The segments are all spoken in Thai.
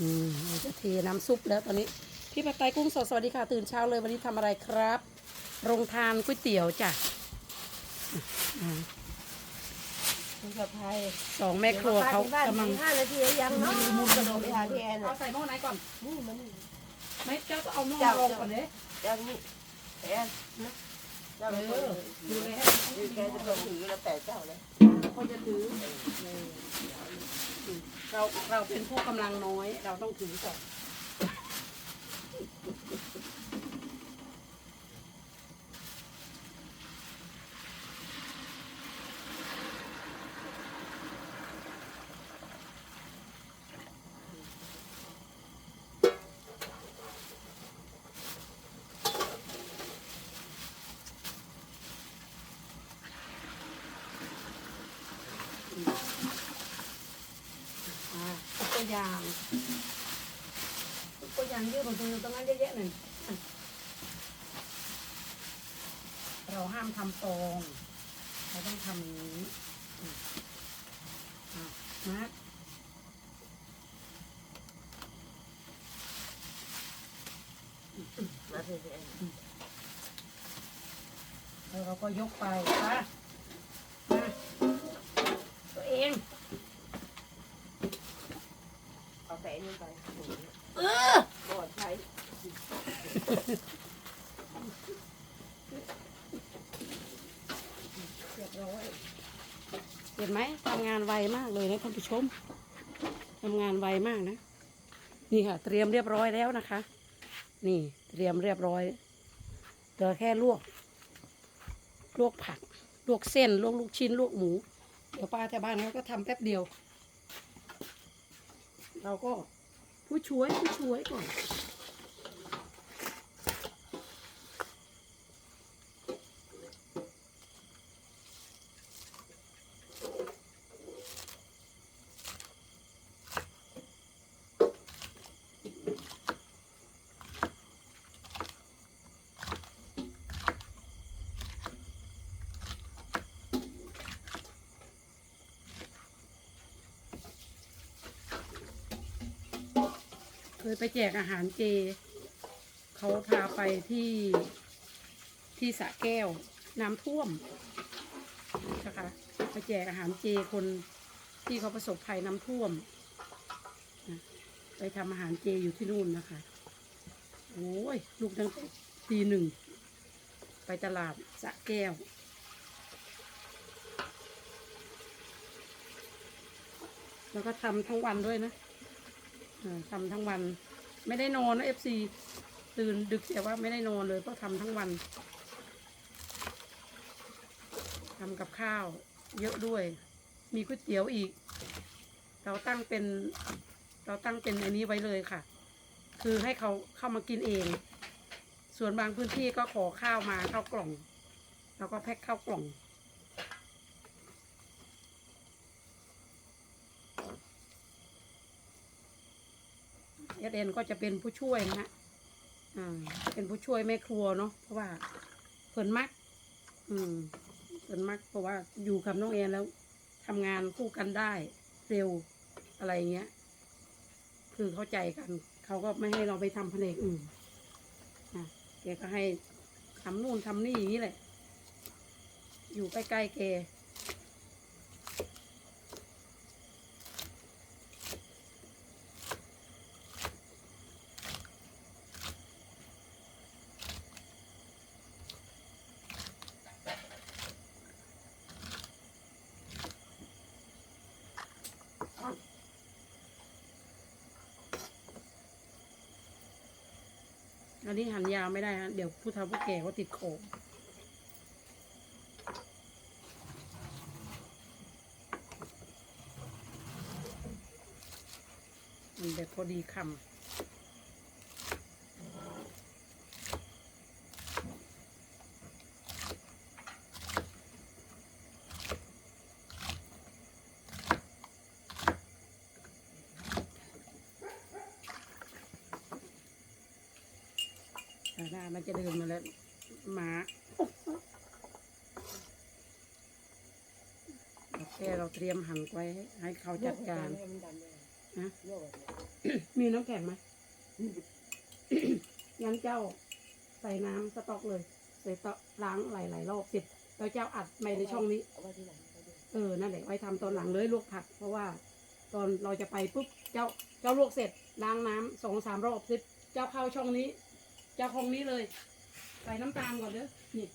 อืมจะเทน้ำซุปแล้วตอนนี้ พี่ปักไตกุ้งสดสวัสดีค่ะ ตื่นเช้าเลยวันนี้ทำอะไรครับโรงทานก๋วยเตี๋ยวจ้ะอ่าคุณสะพายสองแม่ครัวเขากำลังห้านาทียังเนาะมุนกระโดดไปหาพี่แอนเอาใส่หม้อไหนก่อนนี่มันนี่ไม่เจ้าก็เอาหม้อลงก่อนเลยเจ้านี่แอนนะเจ้าเอเลยอดูเลยให้แกจะลงถือแล้วแต่เจ้าเลยเขาจะถือ เราเราเป็นผู้กำลังน้อย เราต้องถือก่อนอ่าตัวอ ย่างตัวอย่างเยอะกว่าตัวตรงนั้นเยอะๆหน่อยอะเราห้ามทำตรงเราต้องทำอย่างนี้อืมอะมาแล้วเราก็ยกไปมามาตัวเอง เอาแต่นี่ไป เออ ก่อนใช้ เรียบร้อยเห็นไหมทำงาน ไวมากเลยนะท่านผู้ชมทำงานไวมากนะ นี่ค่ะ เตรียมเรียบร้อยแล้วนะคะ นี่เตรียมเรียบร้อยเหลือแค่ลวก ลวกผัก ลวกเส้น ลวกลูกชิ้น ลวกหมู เดี๋ยวป้าแถวบ้านเขาก็ทำแป๊บเดียว เราก็ผู้ช่วยผู้ช่วยก่อน ยไปแจกอาหารเจ เขาพาไปที่ที่สะแก้ว น้ำท่วมนะคะไปแจกอาหารเจคนที่เขาประสบภัยน้ำท่วมนะไปทำอาหารเจอยู่ที่นู่นนะคะ โอ้ยลูกตั้งแต่ตีหนึ่ง ไปตลาดสะแก้วแล้วก็ทำทั้งวันด้วยนะ ทำทั้งวัน ไม่ได้นอนนะเอฟซีตื่นดึกแต่ว่าไม่ได้นอนเลยเพราะทำทั้งวันทำกับข้าว เยอะด้วย มีก๋วยเตี๋ยวอีก เราตั้งเป็น เราตั้งเป็นอันนี้ไว้เลยค่ะ คือให้เขาเข้ามากินเอง ส่วนบางพื้นที่ก็ขอข้าวมาข้าวกล่อง แล้วก็แพ็คข้าวกล่อง เอสเอ็นก็จะเป็นผู้ช่วยนะฮะอ่าเป็นผู้ช่วยแม่ครัวเนาะเพราะว่าเพิ่นมัก อืมเพิ่นมักเพราะว่าอยู่กับน้องแอนแล้วทำงานคู่กันได้เร็วอะไรเงี้ย คือเข้าใจกัน เขาก็ไม่ให้เราไปทำแผนกอื่นนะแกก็ให้ทำนู่นทำนี่อย่างนี้แหละ อยู่ใกล้ๆแก อันนี้หันยาวไม่ได้ฮะเดี๋ยวผู้เฒ่าผู้แก่เขาติดโคงมันแบบพอดีคำ มันจะเดินมาแล้วหมาโอเคเราเตรียมหั่นไว้ให้เขาจัดการนดำเลยเอฮะมีน้ำแข็งไหมงั้นเจ้าใส่น้ำสต๊อกเลย ใส่ต๊อกล้างหลายๆรอบเสร็จแล้วเจ้าอัดไปในช่องนี้เออ นั่นแหละไว้ทำตอนหลังเลยลวกผัก เพราะว่า ตอนเราจะไปปุ๊บ เจ้า เจ้าลวกเสร็จล้างน้ำสองสามรอบเสร็จเจ้าเข้าช่องนี้ จ้าของนี้เลย ใส่น้ำตาลก่อนเด้อนี่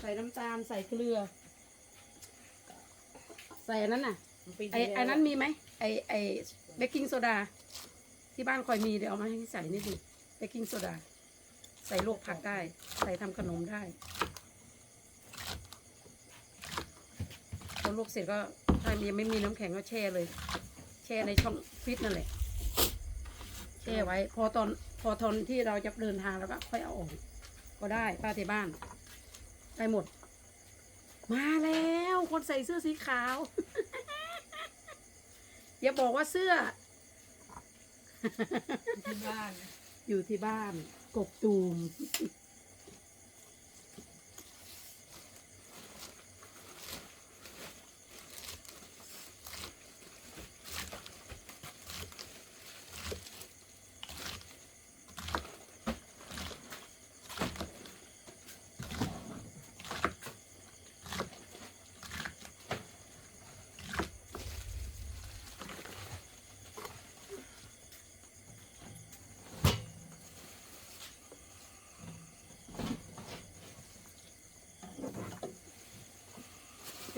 ใส่น้ำตาลใส่เกลือ ใส่อันนั้นน่ะมันปีไอ้ที่แล้วไอ้นั้นมีไหมไอ้ไอ้เบกกิ้งโซดา ที่บ้านคอยมีเดี๋ยวเอามาให้ใส่นิดนึงเบกกิ้งโซดา ใส่ลวกผักได้ ใส่ทำขนมได้พอลวกเสร็จก็ถ้ายังไม่มีน้ำแข็งก็แช่เลย แช่ในช่องฟิตนั่นแหละแช่ไว้ พอตอน พอทนที่เราจะเดินทางแล้วก็ค่อยเอาออกก็ได้ป้าที่บ้านได้หมด มาแล้วคนใส่เสื้อสีขาว อย่าบอกว่าเสื้อ ที่บ้าน อยู่ที่บ้านกบตูม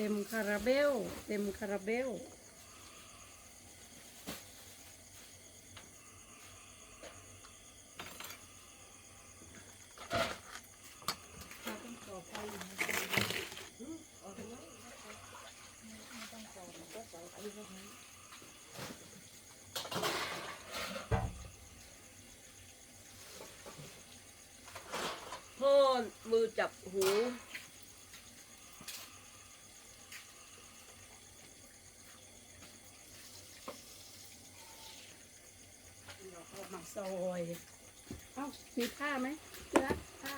เต็มคาราเบล เต็มคาราเบล เราต้องต่อไฟอยู่นะ เอาทำไมไม่ต้องต่อก็ใส่อันนี้ก็ใช้พ่อมือจับหู เราเอามาซอย เอ้า มีผ้าไหมเสื้อผ้า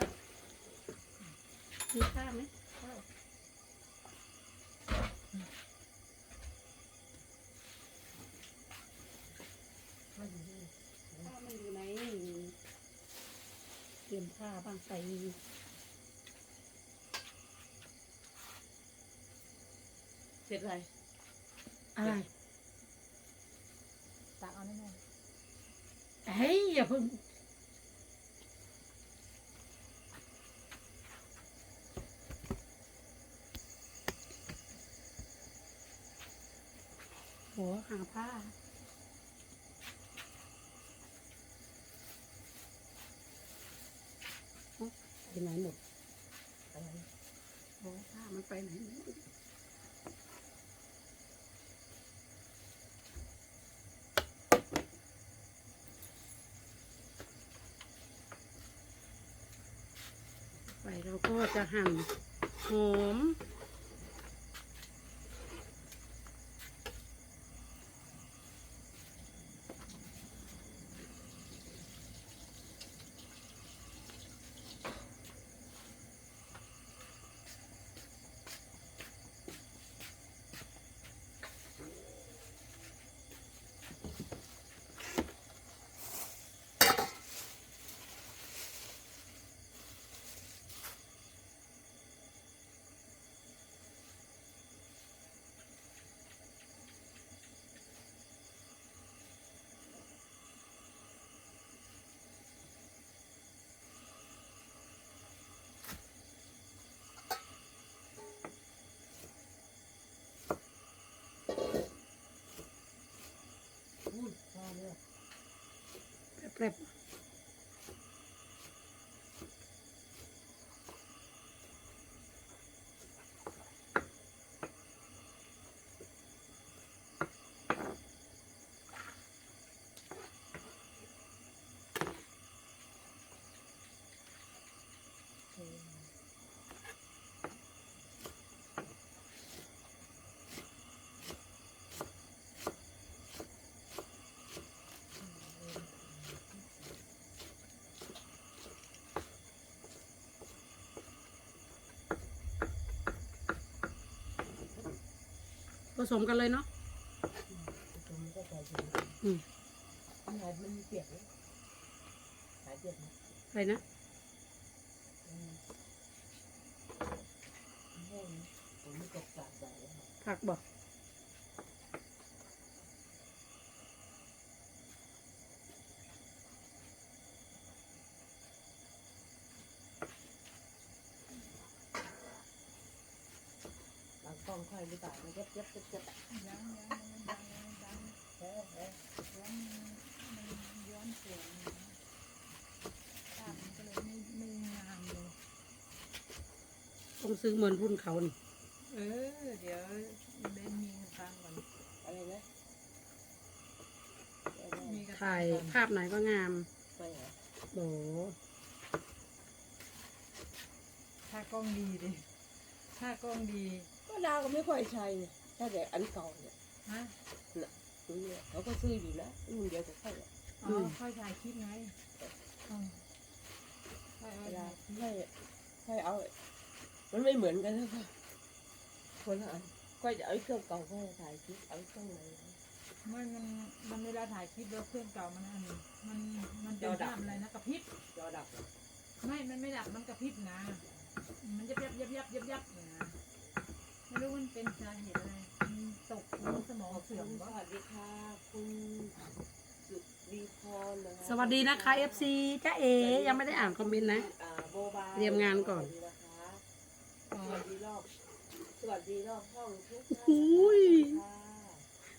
มีผ้าไหมผ้ามันอยู่ไหนเตรียมผ้าบ้างใส่เสร็จอะไรอะไรตักเอาแน่นเฮ้ยอย่าเพิ่งาผ้าเอ้าไปไหนหมดอะไรโหผ้ามันไปไหนหมดไปเราก็จะหั่นหอม อุ้ยพอเลย แปรบผ สมกันเลยเนาะตรงนี้ก็ใส่ถุงอืมำไงมันมีเปียกเลยหายเปียกไหมอะไรนะ อืมแห้งนะผมไม่ตกสาดใส่แล้ว ผักบอก บางกล้ องค่อยหรือเปล่ามันเยับเยับเยับเยับยังยังมันดังมันดังเออเออย้อนมันย้อนเสียงนะภาพมันก็เลยไม่ไม่งามเลยต้องซื้อเหมือนรุ่นเขานี่เออเดี๋ยวเบนมีนตังก่อนอะไรนะมีกระถ่ายภาพไหนก็งามไม่เหรอโหถ้ากล้องดีดิถ้ากล้องดี ก็ดาวก็ไม่ค่อยใช้เนี่ยถ้าแต่อันเก่าเนี่ยฮะตัวเนี่ยเขาก็ซื้ออยู่นะรุ่นเดียวกับเขาเนี่ย อ๋อค่อยถ่ายคลิปไงอืมค่อยเอาเวลาถ่ายคลิปให้ให้เอา มันไม่เหมือนกันนะค่ะคนละอันก็จะเอาเครื่องเก่าก็ถ่ายคลิปเอาเครื่องไหนไม่มันมันเวลาถ่ายคลิปแล้วเครื่องเก่ามันอันมันมันเป็นจอดับ ภาพอะไรนะกระพริบ จอดับ ไม่ มันไม่ดับ มันกระพริบนะ มันยับยับยับยับยับยับอยู่นะ ไม่รู้มันเป็นสาเหตุอะไรมันตกมันสมองขอบคุเสื่อณมสวะวัสดีค่ะ คุณสุดีพรนะคะสวัสดีนะคะ FC จ้าเอยังไม่ได้อ่านคอมเมนต์นะ อ่าโบบายเตรียมงานก่อน สวัสดีนะคะสวัสดีรอบสวัสดีรอบห้องทุกท่านอุ้ย ค่ะ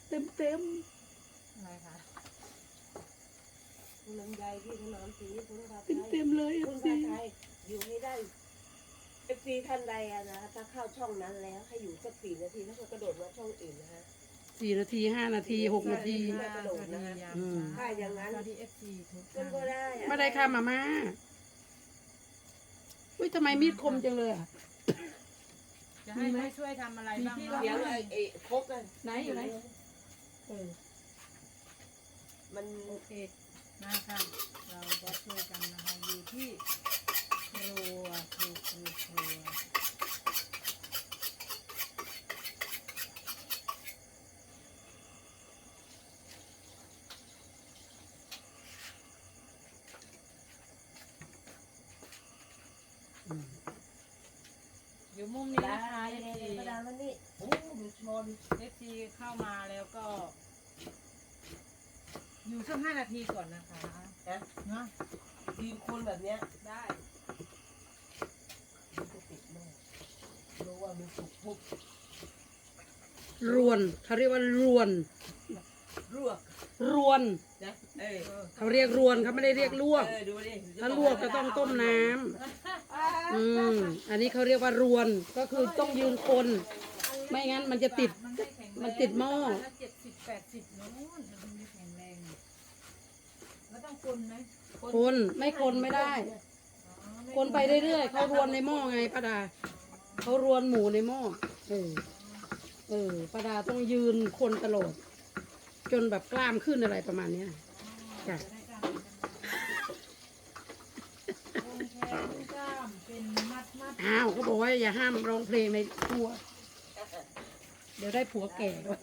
เต็มเต็มอะไรคะคุณลำไยพี่ถนอมศรีคุณภาเต็มไทเต็ยมๆเลย คุณ FC ภาไทยอยู่ให้ได้เอฟซีท่านใดอะนะถ้าเข้าช่องนั้นแล้วให้อยู่สักสี่นาทีแล้วก็กระโดดมาช่องอื่นนะฮะสี่นาทีห้านาทีหกนาที ไม่กระโดดนะ อืม ถ้าอย่างนั้นสวัสดีเอฟซีทุกมัท่านนก็ได้อะไม่ได้ค่ะมาม่าอุ้ยทำไมมีดคมจังเลยอะจะให้ให้ช่วยทำอะไรบ้างมีที่เนาะเสียงไอ้ไอ้ครกอะไหนอยู่ไหน เออมันโอเคมาค่ะ เราจะช่วยกันนะคะอยู่ที่ค รัวครัวครัวครัวอืมอยู่มุมนี้ได้นะคะเลยเอฟซีกระดานมันนี่โอ้ดูชนเอฟซีเข้ามาแล้วก็ อยู่สักห้านาทีก่อนนะคะนะ เนาะ ทีมคนแบบเนี้ยได้ มันจะติดแม่รู้ว่า มันสุกปุ๊บรวนเขาเรียกว่ารวนรวกรวนนะเออเขาเรียกรวนเขาไม่ได้เรียกลวก เออดูดิถ้าลวกก็ต้องต้มน้ำอืม อันนี้เขาเรียกว่ารวน ก็คือต้องยืนคน ไม่งั้นมันจะติด มันไม่แข็งแรงมันติดหม้อ เจ็ดสิบแปดสิบนู้นมันไม่แข็งแรงแล้วต้องคนไหมคน ไม่คนไม่ได้ คนไปเรื่อยๆเขารวนในหม้อไงป้าดา เขารวนหมูในหม้อเออเออป้าดาต้องยืนคนตลอดจนแบบกล้ามขึ้นอะไรประมาณเนี้ยจ้ะจะได้กล้ามเป็นกันนะวงแขนกล้ามเป็นมัดมัดอ้าวเขาบอกว่าอย่าห้ามร้องเพลงในครัว เดี๋ยวได้ผัวแก่ด้วย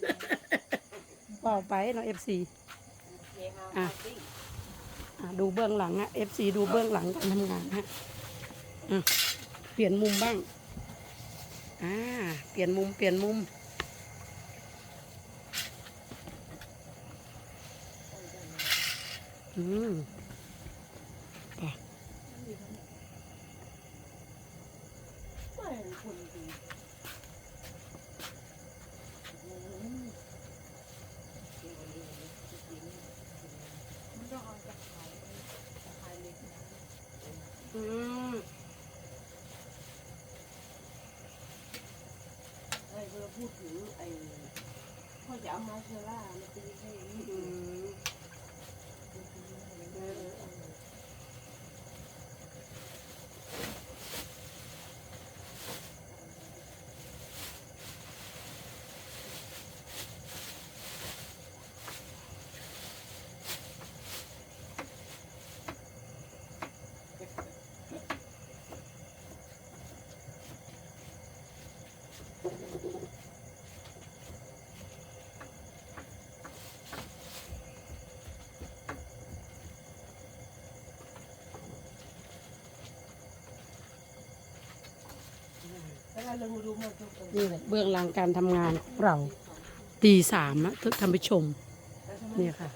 เปล่าไปเนาะเอฟซีเฮฮาอะปาร์ตี้ดูเบื้องหลังอะเอฟซีดูเบื้องหลังการทำงานฮะอะเปลี่ยนมุมบ้าง อ่า เปลี่ยนมุม เปลี่ยนมุม อืม พูดถึงไอ้พ่อจ๋ามาเชล่ามันตีให้นี่อืมเออเออ นี่แหละเบื้องหลังการทำงานของเราตีสามนะทุกท่านผู้ชมนี่ค่ะ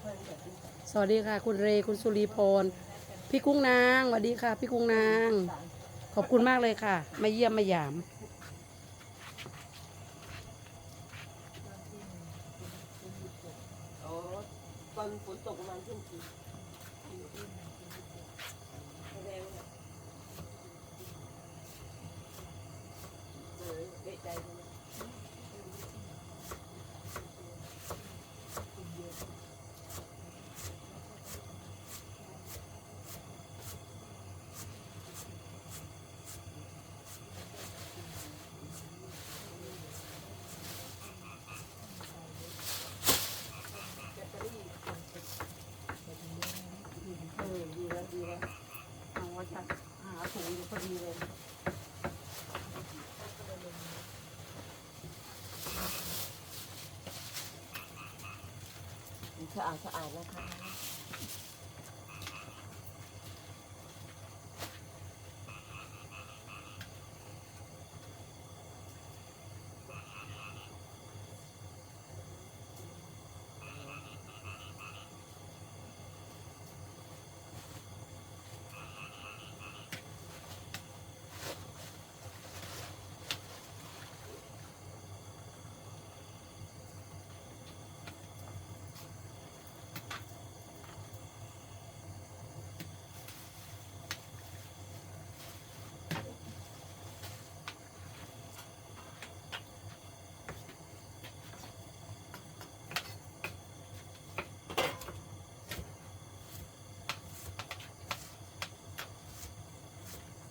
สวัสดีค่ะคุณเรคุณสุรีพร พี่กุ้งนางสวัสดีค่ะ พี่กุ้งนาง ขอบคุณมากเลยค่ะ มาเยี่ยมมาหยาม อ๋อตอนฝนตกประมาณเที่ยงคืนแสดงว่าเออเด็ดใจใช่ไหม เออดีแล้วดีแล้ว เอาว่าจะหาถุงอยู่พอดี เลยสะอาดสะอาดนะคะ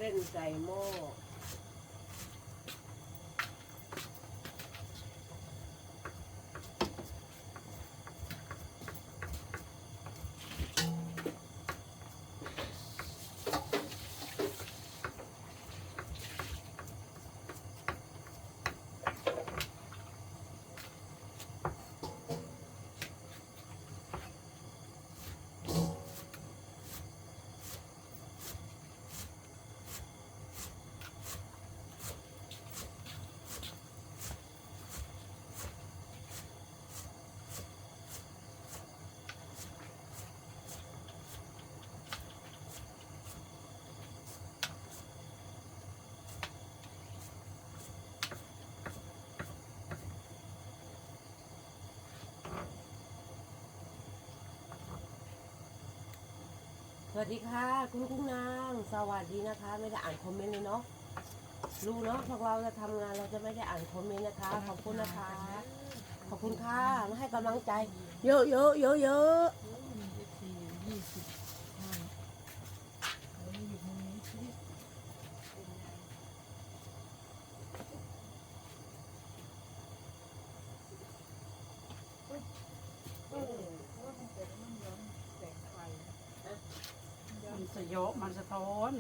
ส้นใส่หม้อ สวัสดีค่ะ คุณกุ้งนาง สวัสดีนะคะ ไม่ได้อ่านคอมเมนต์เลยเนาะรู้เนาะพวกเราจะทำงานเราจะไม่ได้อ่านคอมเมนต์นะคะขอบคุณนะคะ ขอบคุณค่ะมาให้กำลังใจ เยอะเยอะเยอะเยอะ ยี่สิบห้าเราอยู่ตรงนี้ที่ มันส ยบมันสะท้อน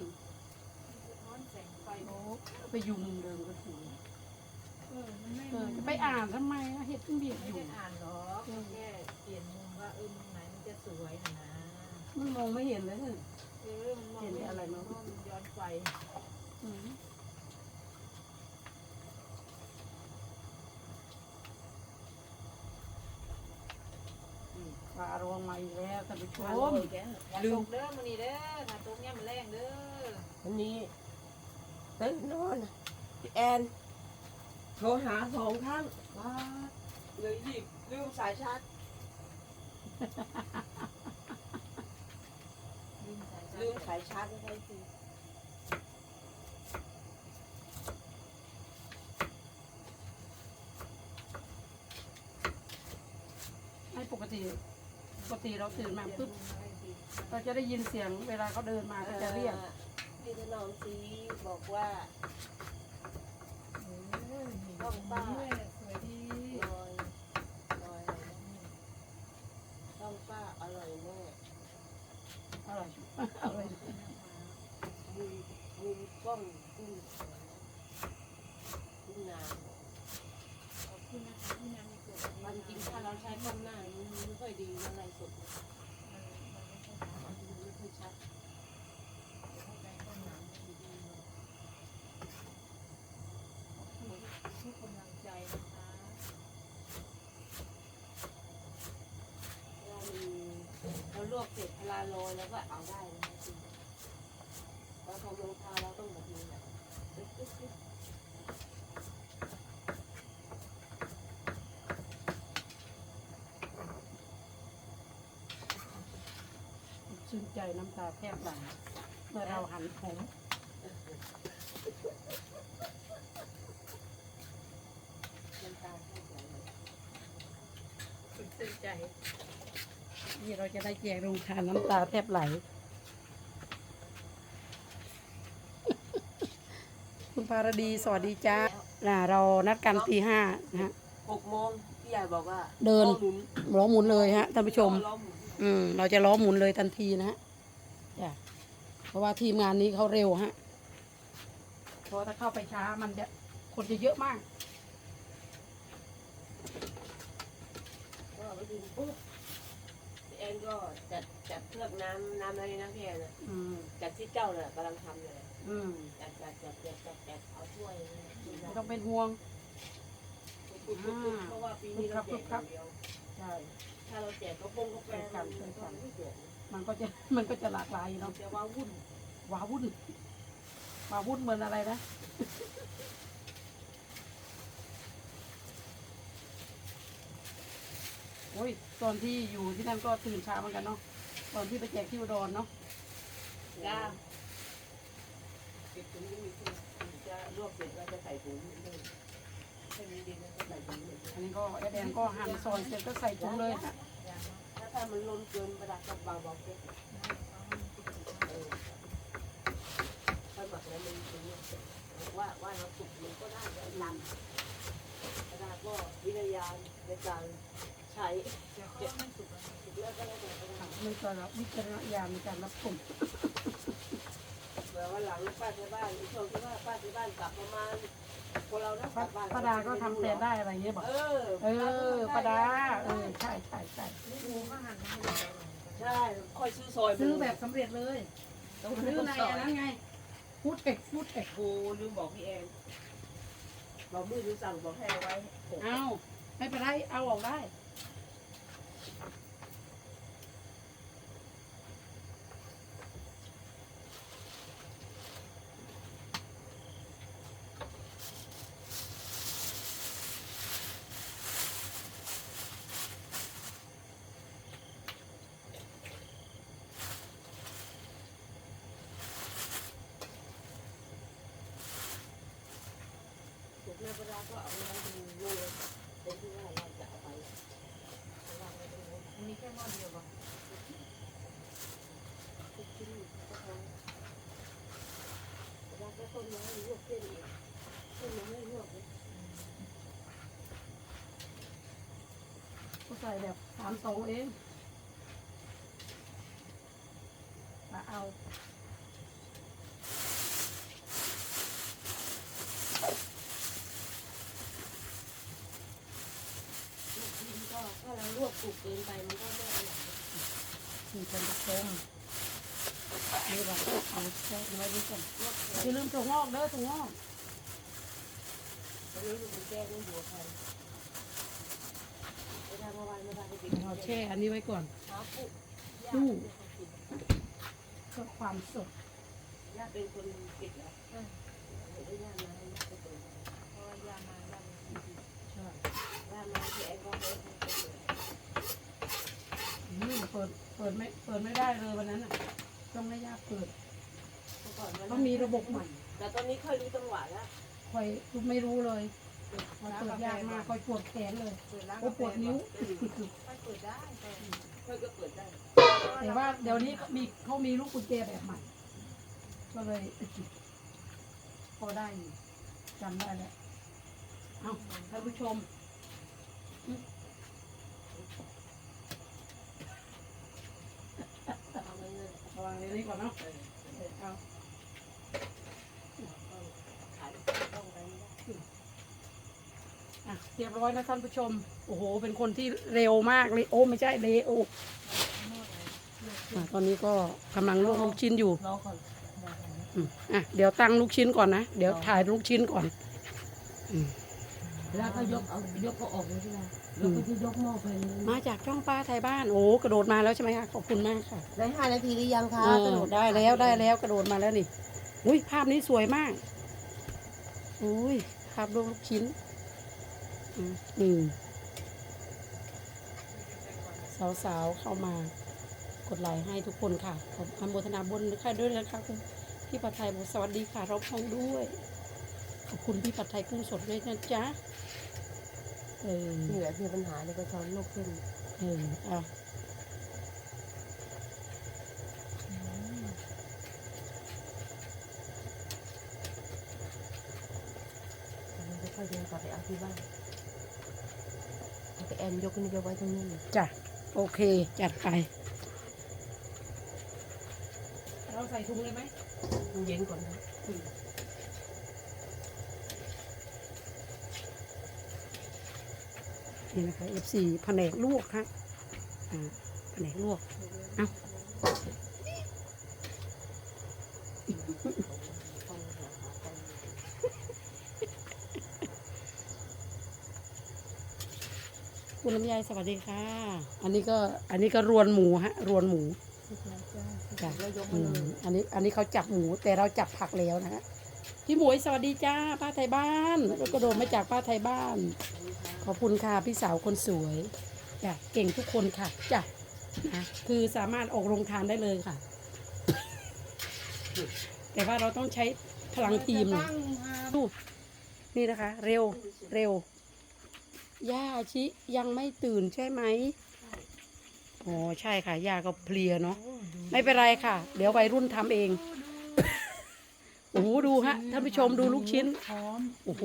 ร้อนแสงไฟโอ้ไปอยู่มุมเดิมก็ถูกเออมันไม่เออจะไปอ่านทำไมอะเห็ดเบียดไม่อยู่ ได้อ่านหรอกแค่เปลี่ยนมุมว่าเออมุมไหนมันจะสวยนะมันมองไม่เห็นเลยสิเออมันมองไม่อะไรเนาะมันย้อนไฟอืมนี่ฟ้าร้อง มาอีกแล้วท่านผู้ชโอ้มยแกอย่าตกเด้อมันนี่เด้อถ้าตกเนี่ยมันแรงเด้อวันนี้ตื่นนอนพี่แอนโทรหาสองครั้งว้าเลยหยิบลืมสายชาร์จลืมสายชาร์จลืมสายชาร์จไม่ใช่สิให้ปกติ ปกติเราตื่นมาปุ๊บเราจะได้ยินเสียงเวลาเขาเดินมาเขาจะเรียกพี่ถนอมซีบอกว่าห้องป้าสวยดีลอยลอยอะไรนะต้องป้าอร่อยแน่อร่อยอร่อยมือมือก้องกุ้งกุ้ง มันจริงถ้าเราใช้กล้องหน้ามันไม่ค่อยดีอะไรสดมันไม่ค่อยชัดทุกกำลังใจนะคะเรามีเราลวกเสร็จพลาโอยแล้วก็เอาได้แล้วเราทำลง ชื่นใจน้ำตาแทบไหลเมื่อเราหันผมน้ำตาแห้งไหลเลยตื่นใจ นี่เราจะได้แจกโรงทานน้ำตาแทบไหลคุณภารดีสวัสดีจ้าน่ะเรานัดกันตีห้านะฮะหกโมงพี่ใหญ่บอกว่าเดินล้อหมุนล้อหมุนเลยฮะท่านผู้ชม ล้อหมุน อืม เราจะล้อหมุนเลยทันทีนะฮะจ้ะเพราะว่าทีมงานนี้เขาเร็วฮะเพราะว่าถ้าเข้าไปช้ามันจะคนจะเยอะมากก็ไปถึงปุ๊บพี่แอนก็จัดจัดเครื่องน้ำน้ำอะไรนะพี่แอนน่ะอืม จัดที่เจ้าน่ะกำลังทำเลยอืมจัดจัดจัดจัดจัดจัดเอาถ้วยไม่ต้องเป็นห่วง ปุ๊บปุ๊บปุ๊บเพราะว่าปีนี้เราแจกอย่างเดียวใช่ ถ้าเราแจกก็ปงกาแฟมันก็ไม่เดือดมันก็จะมันก็จะหลากหลายอยู่เราเนาะจะว่าวุ่นว้าวุ่นว้าวุ่นเหมือนอะไรนะโอ้ยตอนที่อยู่ที่นั่นก็ตื่นเช้าเหมือนกันเนาะตอนที่ไปแจกที่อุดรเนาะจ้าเก็บถุงนี้มีถุงจะลวกเสร็จแล้วจะใส่ถุงนิดนึงให้มีดินแล้วก็ใส่ถุงเลย อันนี้ก็แอดแอนก็หั่นซอยเสร็จก็ใส่ถุงเลยค่ะถ้าถ้ามันล้นเกินประดับกับเบาเบาเก็บเออถ้าหมักแล้วมันเป็นว่าว่าเราสุกมันก็ได้แล้วลำกระดาษก็วิทยาในการใช้เดี๋ยวเขาไม่สุกแล้วสุกแล้วก็ได้แต่กระดาษไม่ก็รับวิจารณญาณในการรับชมเมื่อวันหลังป้าที่บ้านในช่วงที่ว่าป้าที่บ้านกลับประมาณ คนเรานะกป้าลับบ้านป้าดาก็ทำแทนได้อะไรอย่างเงี้ยบอกเออเออป้าดาเออใช่ใช่ใช่นี่หมูก็หั่นให้เราใช่ค่อยซื้อซอยซื้อแบบสำเร็จเลยต้องซื้ซื้ออในในอันนั้นั้นนไงฟูดเทคฟูดเทคโอ้ลืมบอกพี่แอนบอกมือดูสั่งบอกให้เอาไว้ เอาไม่เป็นไรเอาออกได้ ถูกแม่ประดาก็เอาไว้ดูเลยเป็นที่ว่าเราจะเอาไปวางไว้ตรงนู้น อันนี้แค่หม้อเดียวป่ะ ทุกชิ้นก็พอประดาก็ต้นไม้ลวกเส้นอีกเส้นยังไม่ลวกเลย ก็ใส่แบบสามสองเองมาเอาลวกชิ้นก็ถ้าเราลวกสุกเกินไปมัีคนจะชมนี่เราเอาแช่ไว้ด้วยกันลวกอย่าลืมถั่วงอกเด้อถั่วงอกไม่รู้มันแก้ด้วยหัวใครไม่ได้เมื่อวานไม่ได้ไปกินเราแช่อันนี้ไว้ก่อนหาปุ๊บตู้เพื่อความสดย่าเป็นคนปิดแล้วเออย่ามาให้ย่าไปเปิดเพราะว่ายามาย่ามันกิน ใช่ ย่ามาที่แอนก็ให้ไปเปิด อืมเปิ ดเปิดไม่เปิดไม่ได้เลยวันนั้นอะต้องให้ยากเปิดเมื่อก่อนมันต้องมีระบบใหม่แต่ตอนนี้ค่อยรู้จังหวะแล้วคอยไม่รู้เลยมันเปิดยากมากคอยปวดแขนเลยเปิดร้านโอ้กาแฟปวดนิ้วไม่เปิดได้แต่ค่อยก็เปิดได้ แต่ว่าเดี๋ยวนี้มีเขามีลูกกุญแจแบบใหม่ ก็เลยพอได้อยู่จำได้แล้วเอาท่านผู้ชม เอาเงินเงิน ระวัง ในนี้ก่อนเนาะเออเอาอะเรียบร้อยนะท่านผู้ชม โอ้โห เป็นคนที่เร็วมากเลยโอ้ไม่ใช่เร็วอะตอนนี้ก็กำลังลวกลูกชิ้นอยู่รอก่อนอืมอะเดี๋ยวตั้งลูกชิ้นก่อนนะ เดี๋ยวถ่ายลูกชิ้นก่อน อืม แล้วก็ยกเอายกก็ออกเลยใช่ไหมแล้วก็จะยกหม้อไปเลยมาจากช่องป้าไทยบ้านโอ้กระโดดมาแล้วใช่ไหมคะขอบคุณมากค่ะได้ห้านาทีหรือยังคะเออได้แล้วได้แล้วกระโดดมาแล้วนี่อุ้ยภาพนี้สวยมากอุ้ยภาพลูกชิ้นอืมอืมสาวๆเข้ามากดไลค์ให้ทุกคนค่ะขอบอนุโมทนาบุญค่ะด้วยนะคะคุณพี่ปัทไทยบอกสวัสดีค่ะเราพองด้วยข อบคุณพี่ปัทไทยกุ้งสดด้วยนะจ๊ะเออเหนือมีปัญหาเลยก็ช้อนโลกขึ้นเอออะมันจะค่อยเดินกลับไปเอาที่บ้านเอาไปแอนยกนี่ไปไว้ตรงนี้จ้ะ โอเค จัดไป เราใส่ถุงเลยไหมมันเย็นก่อนนะ นี่นะคะ FC แผนกลวกครับอ่าแผนกลวก เอาคุณลำไยสวัสดีค่ะ อันนี้ก็อันนี้ก็รวนหมูฮะ รวนหมูจ้ะแล้วยกอืมาเลมยอันนี้อันนี้เขาจับหมูแต่เราจับผักแล้วนะฮะพี่หมวยสวัสดีจ้าป้าไทยบ้าน ก็กระโดดมาจากป้าไทยบ้าน ขอบคุณค่ะพี่สาวคนสวยจ้ะเก่งทุกคนค่ะจ้ะนะคือสามารถออกโรงทานได้เลยค่ะ แต่ว่าเราต้องใช้พลังทีมหน่อยดูนี่นะคะ เร็วเร็วย่าชิยังไม่ตื่นใช่ไหมอ๋อใช่ค่ะย่าก็เพลียเนาะไม่เป็นไรค่ะ เดี๋ยววัยรุ่นทำเองโอ้โหดูฮะท่านผู้ชมดูลูกชิ้นพร้อมโอ้โห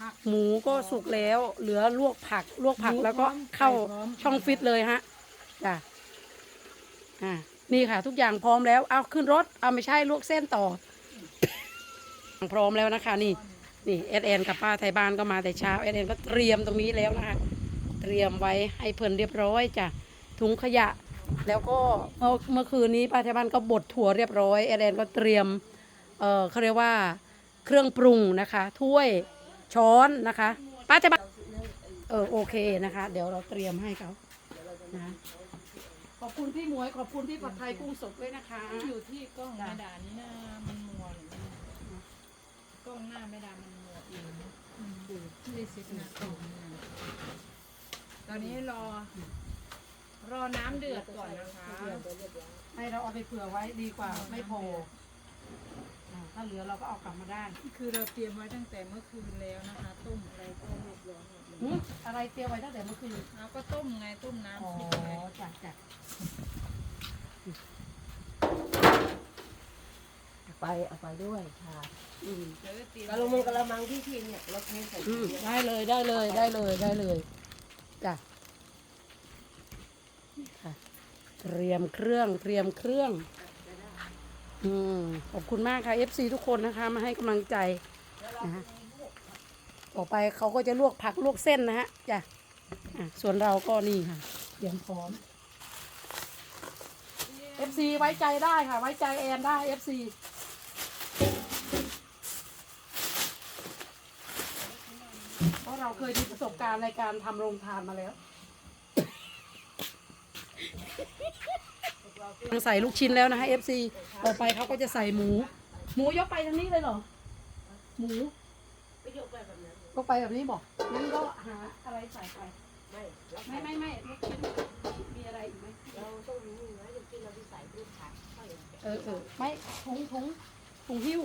ผัก หมูก็สุกแล้ว เหลือลวกผักลวกผักแล้วก็เข้าช่องฟิตเลยฮะจ้ะอ่านี่ค่ะ ทุกอย่างพร้อมแล้ว เอาขึ้นรถเอาไม่ใช่ลวกเส้นต่อ พร้อมแล้วนะคะ นี่ นี่เอเอ็นกับป้าไทยบ้านก็มาแต่เช้าเอเอ็นก็เตรียมตรงนี้แล้วนะคะ เตรียมไว้ให้เพิ่นเรียบร้อยจ้ะถุงขยะ แล้วก็เมื่อเมื่อคืนนี้ป้าไทยบ้านก็บดถั่วเรียบร้อยเอเอ็นก็เตรียม เออเขาเรียกว่าเครื่องปรุงนะคะ ถ้วย ช้อนนะคะป้าจะมาเออโอเคนะคะ เดี๋ยวเราเตรียมให้เขานะขอบคุณพี่หมวยขอบคุณพี่ผัดไทยกุ้งสดด้วยนะคะ อยู่ที่กล้องแม่ดานี่นะมันมัวหรือมันกล้องหน้าแม่ดามันมัวเองไม่ได้เซ็ตหน้ากล้องนะตอนนี้รอ รอน้ำเดือดก่อนนะคะ ให้เราเอาไปเผื่อไว้ดีกว่าไม่พออ่ ถ้าเหลือเราก็เอากลับมาได้คือเราเตรียมไว้ตั้งแต่เมื่อคืนแล้วนะคะ ต้มอะไรก็เรียบร้อยหมดเลยหึอะไรเตรียมไว้ตั้งแต่เมื่อคืนเอาก็ต้มไงต้มอ๋อน้ำซุปไงจัดจัดไปเอาไปด้วยค่ะอืมเดี๋ยวเตรียมกะละมังกะละมังที่ที่เนี่ยเราเทใส่อืมได้เลยได้เลยได้เลยได้เลยจ้ะนี่ค่ะเตรียมเครื่องเตรียมเครื่องอืม ขอบคุณมากค่ะ FC ทุกคนนะคะ มาให้กำลังใจนะฮะต่อไปเขาก็จะลวกผักลวกเส้นนะฮะจ้ะอะส่วนเราก็นี่ค่ะเตรียมพร้อม FC ไว้ใจได้ค่ะ ไว้ใจแอนได้ FC เพราะเราเคยมีประสบการณ์ในการทำโรงทานมาแล้ว ใส่ลูกชิ้นแล้วนะคะ FC ต่อไปเขาก็จะใส่หมู หมูยกไปทางนี้เลยเหรอ หมูไปยกไปแบบนั้นยกไปแบบนี้บอกงั้นก็หาอะไรใส่ไป ไม่เราไม่ไม่ไม่ลูกชิ้นมีอะไรอีกไหมเราต้องรู้นะอย่างที่เราที่ใส่รูปผักค่อยเออเออไม่ถุงถุงถุงหิ้ว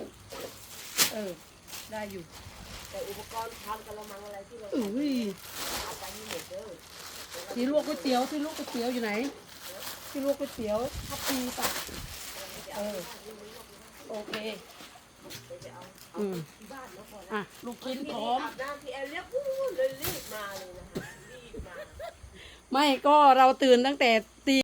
เออ ได้อยู่แต่อุปกรณ์ทำกะละมังอะไรที่เราอุ้ยเอาไปนี่หมดเด้อที่ลวกก๋วยเตี๋ยวที่ลวกก๋วยเตี๋ยวอยู่ไหน ที่ลวกก๋วยเตี๋ยวทับพีป่ะเออโอเคอืมอะลูกชิ้นพร้อม อาบน้ำที่แอนเรียกพูดเลยรีบมาเลยนะคะรีบมา ไม่ก็เราตื่นตั้งแต่ตี